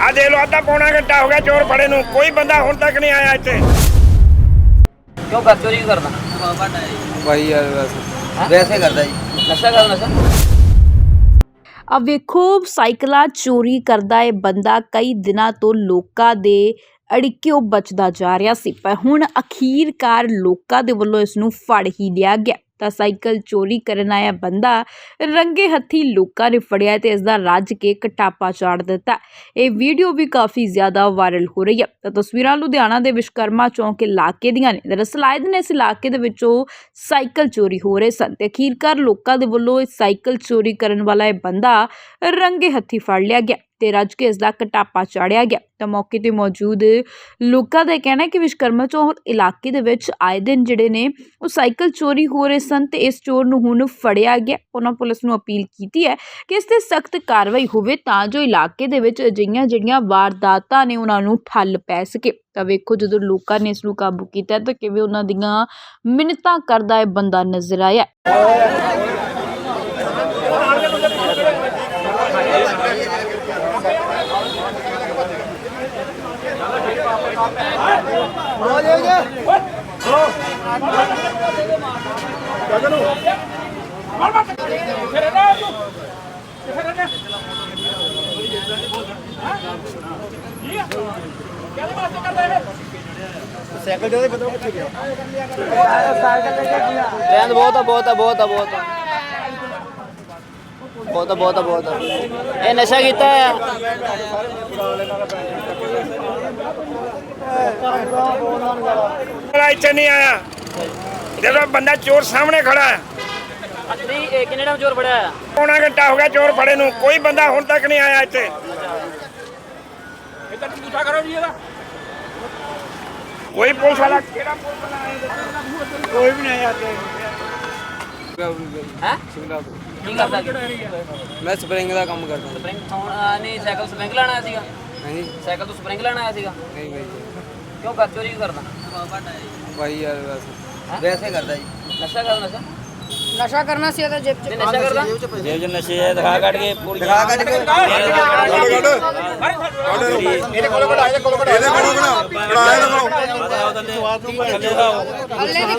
ਆ ਦੇ ਲੋ ਅੱਧਾ ਪੌਣਾ ਘੰਟਾ ਹੋ ਗਿਆ ਚੋਰ ਫੜੇ ਨੂੰ। ਕੋਈ ਬੰਦਾ ਹੁਣ ਤੱਕ ਨਹੀਂ ਆਇਆ ਇੱਥੇ। ਕਿਉਂ ਕਰ ਚੋਰੀ ਕਰਦਾ? ਭਾਈ ਯਾਰ ਵੈਸੇ ਕਰਦਾ ਜੀ। ਨਸ਼ਾ ਕਰਦਾ ਨਸ਼ਾ? ਆ ਵੇਖੋ ਸਾਈਕਲਾਂ ਚੋਰੀ ਕਰਦਾ ਇਹ ਬੰਦਾ ਕਈ ਦਿਨਾਂ ਤੋਂ ਲੋਕਾਂ ਦੇ ਅੜਿੱਕਿਓ ਬਚਦਾ ਜਾ ਰਿਹਾ ਸੀ। ਪਰ ਹੁਣ ਅਖੀਰਕਾਰ ਲੋਕਾਂ ਦੇ ਵੱਲੋਂ ਇਸ ਨੂੰ ਫੜ ਹੀ ਲਿਆ ਗਿਆ। ਤਾਂ ਸਾਈਕਲ ਚੋਰੀ ਕਰਨ ਆਇਆ ਬੰਦਾ ਰੰਗੇ ਹੱਥੀ ਲੋਕਾਂ ਨੇ ਫੜਿਆ ਤੇ ਇਸ ਦਾ ਰੱਜ ਕੇ ਕਟਾਪਾ ਚਾੜ ਦਿੱਤਾ। ਇਹ ਵੀਡੀਓ ਵੀ ਕਾਫੀ ਜ਼ਿਆਦਾ ਵਾਇਰਲ ਹੋ ਰਹੀ ਹੈ। ਤਾਂ ਤਸਵੀਰਾਂ ਲੁਧਿਆਣਾ ਦੇ ਵਿਸ਼ਕਰਮਾ ਚੌਂਕ ਇਲਾਕੇ ਦੀਆਂ ਨੇ। ਦਰਅਸਲ ਆਏ ਦਿਨ ਇਸ ਇਲਾਕੇ ਦੇ ਵਿੱਚੋਂ ਸਾਈਕਲ ਚੋਰੀ ਹੋ ਰਹੇ ਸਨ ਤੇ ਅਖੀਰਕਾਰ ਲੋਕਾਂ ਦੇ ਵੱਲੋਂ ਇਹ ਸਾਈਕਲ ਚੋਰੀ ਕਰਨ ਵਾਲਾ ਇਹ ਬੰਦਾ ਰੰਗੇ ਹੱਥੀ ਫੜ ਲਿਆ ਗਿਆ। ਤੇ ਰੱਜ ਕੇ ਇਸ ਦਾ ਕਟਾਪਾ ਚਾੜਿਆ ਗਿਆ। ਤਾਂ ਮੌਕੇ ਤੇ ਮੌਜੂਦ ਲੋਕਾਂ ਦਾ ਕਹਿਣਾ ਹੈ ਕਿ ਵਿਸ਼ਕਰਮਾ ਚੌਂਕ ਇਲਾਕੇ ਦੇ ਵਿੱਚ ਆਏ ਦਿਨ ਜਿਹੜੇ ਨੇ, ਉਹ ਸਾਈਕਲ ਚੋਰੀ ਹੋ ਰਹੇ ਸਨ ਤੇ ਇਸ ਚੋਰ ਨੂੰ ਹੁਣ ਫੜਿਆ ਗਿਆ। ਉਹਨਾਂ ਪੁਲਿਸ ਨੂੰ ਅਪੀਲ ਕੀਤੀ ਹੈ ਕਿ ਇਸ ਤੇ ਸਖਤ ਕਾਰਵਾਈ ਹੋਵੇ ਤਾਂ ਜੋ ਇਲਾਕੇ ਦੇ ਵਿੱਚ ਅਜਿਹੀਆਂ ਜਿਹੜੀਆਂ ਵਾਰਦਾਤਾਂ ਨੇ ਉਹਨਾਂ ਨੂੰ ਠੱਲ ਪੈ ਸਕੇ। ਤਾਂ ਵੇਖੋ ਜਦੋਂ ਲੋਕਾਂ ਨੇ ਇਸ ਨੂੰ ਕਾਬੂ ਕੀਤਾ ਤਾਂ ਕਿਵੇਂ ਉਹਨਾਂ ਦੀਆਂ ਮਿੰਨਤਾਂ ਕਰਦਾ ਇਹ ਬੰਦਾ ਨਜ਼ਰ ਆਇਆ। ਰਹਿਣ ਬਹੁਤ ਆ ਬਹੁਤ ਆ ਬਹੁਤ ਆ ਬਹੁਤ ਆ। ਬਹੁਤ ਆ ਬਹੁਤ ਆ ਬਹੁਤ ਆ। ਇਹ ਨਸ਼ਾ ਕੀਤਾ ਹੈ ਮੇਰਾ ਇੱਥੇ ਨਹੀਂ ਆਇਆ। ਜਦੋਂ ਬੰਦਾ ਚੋਰ ਸਾਹਮਣੇ ਖੜਾ ਹੈ। ਨਹੀਂ ਇਹ ਕਿੰਨੇ ਟਾਈਮ ਚੋਰ ਫੜਿਆ ਆ ਪੌਣਾ ਘੰਟਾ ਹੋ ਗਿਆ ਚੋਰ ਫੜੇ ਨੂੰ। ਕੋਈ ਬੰਦਾ ਹੁਣ ਤੱਕ ਨਹੀਂ ਆਇਆ ਇੱਥੇ। ਇਹ ਤਾਂ ਪੁੱਛਾ ਕਰੋ ਜੀ ਇਹਦਾ। ਕੋਈ ਪੁਲਿਸ ਵਾਲਾ ਕਿਹੜਾ ਪੁਲਿਸ ਵਾਲਾ ਆਇਆ? ਕੋਈ ਵੀ ਨਹੀਂ ਆਇਆ ਹੈ? ਸਿੰਗਲਾ ਤੋਂ। ਕੀ ਕਰਦਾ ਜੀ? ਮੈਂ ਸਪਰਿੰਗ ਦਾ ਕੰਮ ਕਰਦਾ ਜੀ। ਸਪਰਿੰਗ ਹੁਣ ਆ, ਨਹੀਂ ਸਾਈਕਲ ਸਪਰਿੰਗ ਲੈਣਾ ਆਇਆ ਸੀਗਾ। ਹਾਂਜੀ। ਸਾਈਕਲ ਤੋਂ ਸਪਰਿੰਗ ਲੈਣਾ ਆਇਆ ਸੀਗਾ। ਨਹੀਂ ਭਾਈ ਕਿਉਂ ਕਰ ਚੋਰੀ ਕਿਉਂ ਕਰਦਾ ਭਾਈ ਯਾਰ ਬਸ। ਵੈਸੇ ਕਰਦਾ ਜੀ। ਨਸ਼ਾ ਕਰਦਾ ਨਸ਼ਾ? ਨਸ਼ਾ ਕਰਨਾ ਸੀ ਉਹਦਾ ਜੇਬ ਚ। ਨਹੀਂ ਨਸ਼ਾ ਕਰਦਾ? ਜੇਬ ਚ ਨਸ਼ੇ ਹੈ ਦਿਖਾ ਕੱਢ ਕੇ ਪੂਰੀ ਦਿਖਾ ਕੱਢ ਕੇ। ਇਹਦੇ ਕੋਲ ਕਢਾ ਇਹਦੇ ਕੋਲ ਕਢਾ। ਇਹਦੇ ਕੋਲ ਕਢਾ। ਇਹਦੇ ਕੋਲ। ਹੱਲੇ ਦੀ